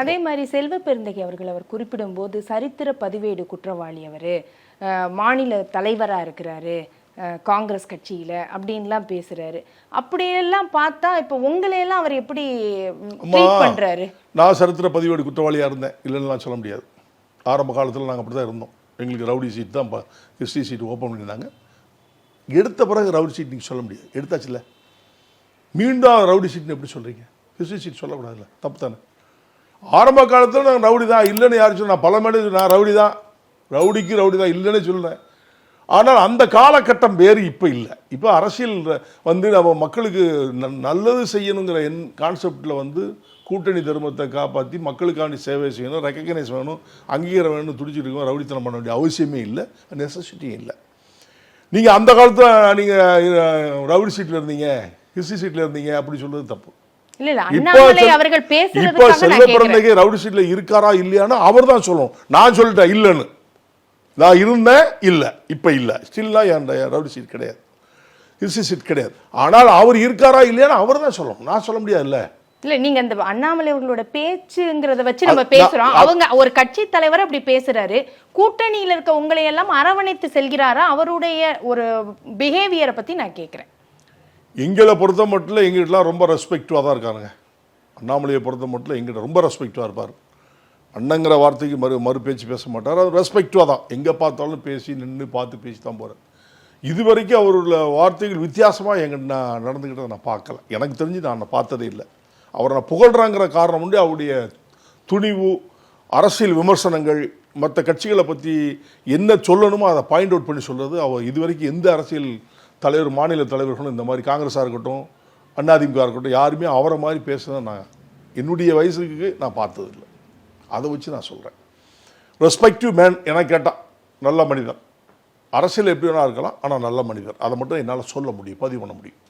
அதே மாதிரி செல்வ பெருந்தகை அவர்கள் அவர் குறிப்பிடும்போது சரித்திர பதிவேடு குற்றவாளி அவர். மாநில தலைவராக இருக்கிறாரு. காங்கிரஸ் கட்சியில அப்படின்லாம் பேசுறாரு. அப்படியெல்லாம் பார்த்தா இப்போ உங்களையெல்லாம் அவர் எப்படி பண்றாரு? நான் சரித்திர பதிவேடு குற்றவாளியாக இருந்தேன். இல்லைன்னு நான் சொல்ல முடியாது. ஆரம்ப காலத்தில் நாங்கள் அப்படி தான் இருந்தோம். எங்களுக்கு ரவுடி சீட் தான் ஹிஸ்ட்ரி சீட் ஓப்பன் பண்ணியிருந்தாங்க. எடுத்த பிறகு ரவுடி சீட் நீங்கள் சொல்ல முடியாது. எடுத்தாச்சுல்ல? மீண்டும் ரவுடி சீட்னு எப்படி சொல்கிறீங்க ஹிஸ்ட்ரி சீட் சொல்லக்கூடாதுல்ல. தப்பு தானே? ஆரம்ப காலத்தில் நான் ரவுடி தான் இல்லைன்னு யாரும் சொல்ல பல மேடை நான் ரவுடி தான். ரவுடிக்கு ரவுடி தான் இல்லைன்னு சொல்கிறேன் ஆனால் அந்த காலகட்டம் வேறு இப்போ இல்லை. இப்போ அரசியல் வந்து நம்ம மக்களுக்கு நல்லது செய்யணுங்கிற என் கான்செப்டில் வந்து கூட்டணி தர்மத்தை காப்பாற்றி மக்களுக்காண்டி சேவை செய்யணும் ரெக்கக்னைஸ் வேணும் அங்கீகாரம் வேணும் துடிச்சிட்டு இருக்கோம் ரவுடித்தனம் பண்ண வேண்டிய அவசியமே இல்லை நெசசிட்டியும் இல்லை. நீங்கள் அந்த காலத்தில் நீங்கள் ரவுடி சீட்டில் இருந்தீங்க ஹிஸ்ட்ரி சீட்டில் இருந்தீங்க அப்படி சொல்கிறது தப்பு. இப்போ அண்ணாமலை செல்- அவர்கள் இப்போ பேசுறதுக்காக செல்வ நான் கேட்கிறேன். பிறந்தகை ரவுடி சீட்ல இருக்காரா இல்லையான்னு அவர் தான் சொல்லணும். நான் சொல்லிட்டேன் இல்லைன்னு. நான் இருந்தேன் இல்லை. இப்போ இல்லை. ஸ்டில்லாம் என் ரவுடி சீட் கிடையாது. சீட் கிடையாது. ஆனால் அவர் இருக்காரா இல்லையான்னு அவர் தான் சொல்லணும். நான் சொல்ல முடியாதுல்ல. இல்ல நீங்க அந்த அண்ணாமலை அவர்களோட பேச்சுங்கிறத வச்சு நம்ம பேசுறோம். அவங்க ஒரு கட்சி தலைவர் அப்படி பேசுறாரு. கூட்டணியில இருக்க உங்களை எல்லாம் அரவணைத்து செல்கிறாரா? அவருடைய ஒரு பிஹேவியரை பத்தி நான் கேக்குறேன் எங்களை பொறுத்த மட்டும் எங்கிட்டலாம் ரொம்ப ரெஸ்பெக்டிவாக தான் இருக்காருங்க அண்ணாமலையை பொறுத்த மட்டும் எங்கிட்ட ரொம்ப ரெஸ்பெக்டிவாக இருப்பார். அண்ணங்கிற வார்த்தைக்கு மறு மறு பேச்சு பேச மாட்டார். அது ரெஸ்பெக்டிவாக தான். எங்கே பார்த்தாலும் பேசி நின்று பார்த்து பேசி தான் போகிறார் இது வரைக்கும் அவருடைய வார்த்தைகள் வித்தியாசமாக எங்கிட்ட நான் நடந்துக்கிட்டதை நான் பார்க்கல. எனக்கு தெரிஞ்சு நான் பார்த்ததே இல்லை. அவரை நான் புகழ்றாங்கிற காரணம் உண்டு. அவருடைய துணிவு அரசியல் விமர்சனங்கள் மற்ற கட்சிகளை பற்றி என்ன சொல்லணுமோ அதை பாயிண்ட் அவுட் பண்ணி சொல்கிறது அவர் இதுவரைக்கும் எந்த அரசியல் தலைவர் மாநில தலைவர்களும் இந்த மாதிரி காங்கிரஸாக இருக்கட்டும் அதிமுக இருக்கட்டும் யாருமே அவரை மாதிரி பேசுனதை நான் என்னுடைய வயசுக்கு நான் பார்த்ததில்லை. அதை வச்சு நான் சொல்கிறேன் ரெஸ்பெக்டிவ் மேன் என கேட்டால் நல்ல மனிதர் அரசியல் எப்படி வேணா இருக்கலாம் ஆனால் நல்ல மனிதர். அதை மட்டும் என்னால் சொல்ல முடியும் பதிவு பண்ண முடியும்.